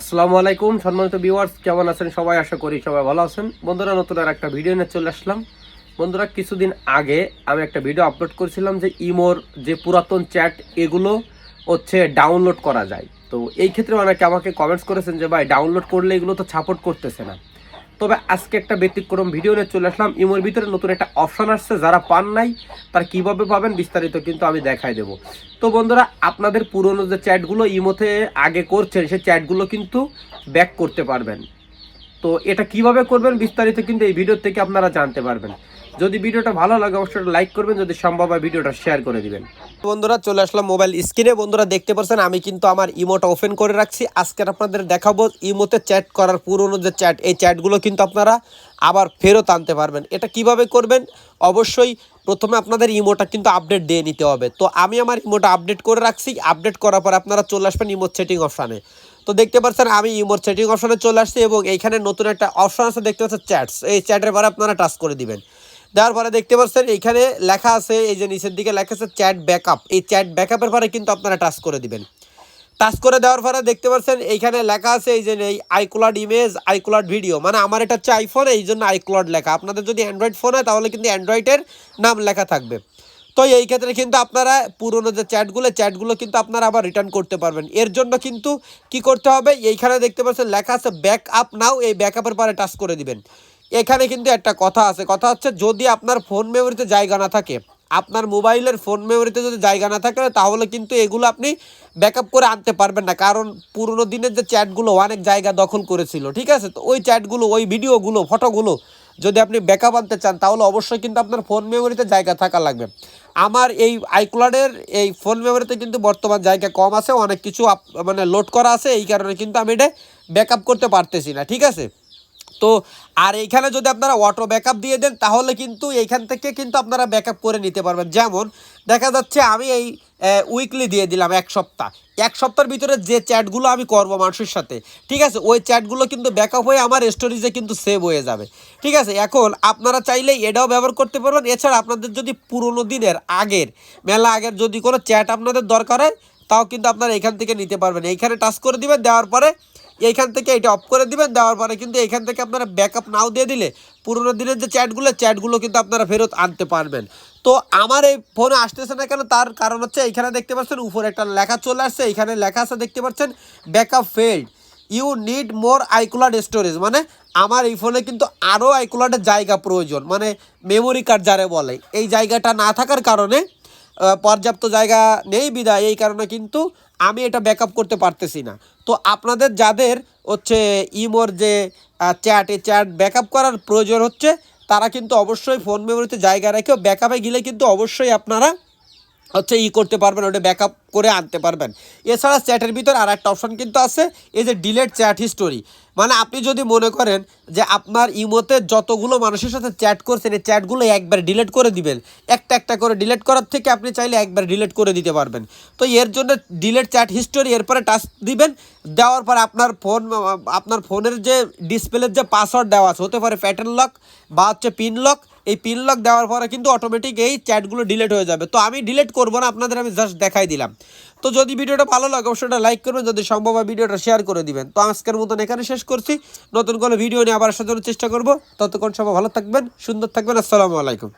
আসসালামু আলাইকুম, সম্মানিত ভিউয়ার্স কেমন আছেন সবাই? আশা করি সবাই ভালো আছেন। বন্ধুরা, নতুন আর একটা ভিডিও নিয়ে চলে আসলাম। বন্ধুরা, কিছুদিন আগে আমি একটা ভিডিও আপলোড করেছিলাম যে ইমোর যে পুরাতন চ্যাট এগুলো হচ্ছে ডাউনলোড করা যায়। তো এই ক্ষেত্রে অনেকে আমাকে কমেন্টস করেছেন যে, ভাই ডাউনলোড করলে এগুলো তো সাপোর্ট করতেছে না। তবে আজকে একটা ব্যতিক্রম ভিডিও নিয়ে চলে আসলাম। ইমোর ভিতরে নতুন একটা অপশন আসছে, যারা পান নাই, তারা কীভাবে পাবেন বিস্তারিত কিন্তু আমি দেখাই দেবো। তো বন্ধুরা, আপনাদের পুরনো যে চ্যাটগুলো ইমোতে আগে করছেন, সেই চ্যাটগুলো কিন্তু ব্যাক করতে পারবেন। তো এটা কীভাবে করবেন বিস্তারিত কিন্তু এই ভিডিও থেকে আপনারা জানতে পারবেন। যদি ভিডিওটা ভালো লাগে, অবশ্যই লাইক করবেন, যদি সম্ভব হয় ভিডিওটা শেয়ার করে দিবেন। বন্ধুরা, চলে আসলাম মোবাইল স্ক্রিনে। বন্ধুরা, দেখতে পাচ্ছেন, আমি কিন্তু আমার ইমোটা ওপেন করে রাখছি। আজকে আপনাদের দেখাবো ইমোতে চ্যাট করার পুরনো যে চ্যাট, এই চ্যাটগুলো কিন্তু আপনারা আবার ফেরত আনতে পারবেন। এটা কীভাবে করবেন? অবশ্যই প্রথমে আপনাদের ইমোটা কিন্তু আপডেট দিয়ে নিতে হবে। তো আমি আমার ইমোটা আপডেট করে রাখছি। আপডেট করার পর আপনারা চলে আসবেন ইমোট সেটিং অপশানে। তো দেখতে পাচ্ছেন, আমি ইমোর সেটিং অপশানে চলে আসছি এবং এইখানে নতুন একটা অপশান আছে, দেখতে পাচ্ছেন, চ্যাটস। এই চ্যাটের পরে আপনারা টাচ করে দিবেন। দেওয়ার পরে দেখতে পাচ্ছেন এইখানে লেখা আছে, এই যে নিচের দিকে লেখা আছে চ্যাট ব্যাকআপ এই চ্যাট ব্যাকআপের পরে কিন্তু আপনারা টাচ করে দিবেন। টাচ করে দেওয়ার পরে দেখতে পাচ্ছেন এইখানে লেখা আছে এই যে এই আইক্লাউড ইমেজ আইক্লাউড ভিডিও মানে আমার এটা হচ্ছে আইফোন এই জন্য আইক্লাউড লেখা। আপনাদের যদি অ্যান্ড্রয়েড ফোন হয়, তাহলে কিন্তু অ্যান্ড্রয়েডের নাম লেখা থাকবে। তো এই ক্ষেত্রে কিন্তু আপনারা পুরনো যে চ্যাটগুলো চ্যাটগুলো কিন্তু আপনারা আবার রিটার্ন করতে পারবেন। এর জন্য কিন্তু কি করতে হবে, এইখানে দেখতে পাচ্ছেন, লেখা আছে ব্যাক আপ নাও এই ব্যাক আপের পরে টাচ করে দিবেন। এখানে কিন্তু একটা কথা আছে। কথা হচ্ছে যদি আপনার ফোন মেমোরিতে জায়গা না থাকে, আপনার মোবাইলের ফোন মেমোরিতে যদি জায়গা না থাকে, তাহলে কিন্তু এগুলো আপনি ব্যাকআপ করে আনতে পারবেন না। কারণ পুরনো দিনের যে চ্যাটগুলো অনেক জায়গা দখল করেছিল, ঠিক আছে? তো ওই চ্যাটগুলো ওই ভিডিওগুলো ফটোগুলো যদি আপনি ব্যাকআপ আনতে চান, তাহলে অবশ্যই কিন্তু আপনার ফোন মেমোরিতে জায়গা থাকা লাগবে। আমার এই আইক্লাউডের এই ফোন মেমোরিতে কিন্তু বর্তমান জায়গা কম আছে, অনেক কিছু মানে লোড করা আছে, এই কারণে কিন্তু আমি এটা ব্যাকআপ করতে পারতেছি না, ঠিক আছে? তো আর এইখানে যদি আপনারা অটো ব্যাকআপ দিয়ে দেন, তাহলে কিন্তু এইখান থেকে কিন্তু আপনারা ব্যাকআপ করে নিতে পারবেন। যেমন দেখা যাচ্ছে আমি এই উইকলি দিয়ে দিলাম এক সপ্তাহ। এক সপ্তাহের ভিতরে যে চ্যাটগুলো আমি করব মানুষের সাথে, ঠিক আছে? ওই চ্যাটগুলো কিন্তু ব্যাকআপ হয়ে আমার স্টোরিজে কিন্তু সেভ হয়ে যাবে। ঠিক আছে? এখন আপনারা চাইলে এটাও ব্যবহার করতে পারবেন। এছাড়া আপনাদের যদি পুরোনো দিনের আগের, মেলা আগের যদি কোনো চ্যাট আপনাদের দরকার হয় তাও কিন্তু আপনারা এখান থেকে নিতে পারবেন। এইখানে টাচ করে দিবেন, দেওয়ার পরে এইখান থেকে এটা অফ করে দিবেন, দেওয়ার পরে কিন্তু এখান থেকে আপনারা ব্যাকআপ নাও দিয়ে দিলে পুরোনো দিনের যে চ্যাটগুলো চ্যাটগুলো কিন্তু আপনারা ফেরত আনতে পারবেন। তো আমার এই ফোনে আসতেছে না কেন, তার কারণ হচ্ছে এইখানে দেখতে পাচ্ছেন, উপরে একটা লেখা চলে আসছে, এইখানে লেখা আছে, দেখতে পাচ্ছেন backup failed you need more iCloud storage মানে আমার এই ফোনে কিন্তু আরও আইক্লাউডের জায়গা প্রয়োজন। মানে মেমোরি কার্ড যারে বলে। এই জায়গাটা না থাকার কারণে পর্যাপ্ত জায়গা নেই বিদায়, এই কারণে কিন্তু আমি এটা ব্যাকআপ করতে পারতেছি না। তো আপনাদের যাদের হচ্ছে ইমোর যে চ্যাট এই চ্যাট ব্যাকআপ করার প্রয়োজন হচ্ছে, তারা কিন্তু অবশ্যই ফোন মেমোরিতে জায়গা রেখেও ব্যাকআপে গেলে কিন্তু অবশ্যই আপনারা হচ্ছে ই করতে পারবেন, ওটা ব্যাকআপ করে আনতে পারবেন। এছাড়া চ্যাটের ভিতর আর একটা অপশন কিন্তু আছে, এই যে ডিলেট চ্যাট হিস্টোরি মানে আপনি যদি মনে করেন যে আপনার ইমোতে যতগুলো মানুষের সাথে চ্যাট করছেন, এই চ্যাটগুলো একবার ডিলেট করে দিবেন। একটা একটা করে ডিলেট করার থেকে আপনি চাইলে একবার ডিলেট করে দিতে পারবেন। তো এর জন্য ডিলেট চ্যাট হিস্টোরি এরপরে টাচ দিবেন, দেওয়ার পর আপনার ফোন আপনার ফোনের যে ডিসপ্লের যে পাসওয়ার্ড দেওয়া আছে, হতে পারে প্যাটার্ন লক বা হচ্ছে পিন লক এই পিন লক দেওয়ার পরে কিন্তু অটোমেটিক এই চ্যাটগুলো ডিলেট হয়ে যাবে। তো আমি ডিলেট করব না, আপনাদের আমি জাস্ট দেখাই দিলাম। তো যদি ভিডিওটা ভালো লাগে, অবশ্যই লাইক করবেন, যদি সম্ভব হয় ভিডিওটা শেয়ার করে দিবেন। তো আজকের মতন এখানে শেষ করছি। নতুন কোনো ভিডিও নিয়ে আবার আসার জন্য চেষ্টা করব। ততক্ষণ সবাই ভালো থাকবেন, সুন্দর থাকবেন, আসসালামু আলাইকুম।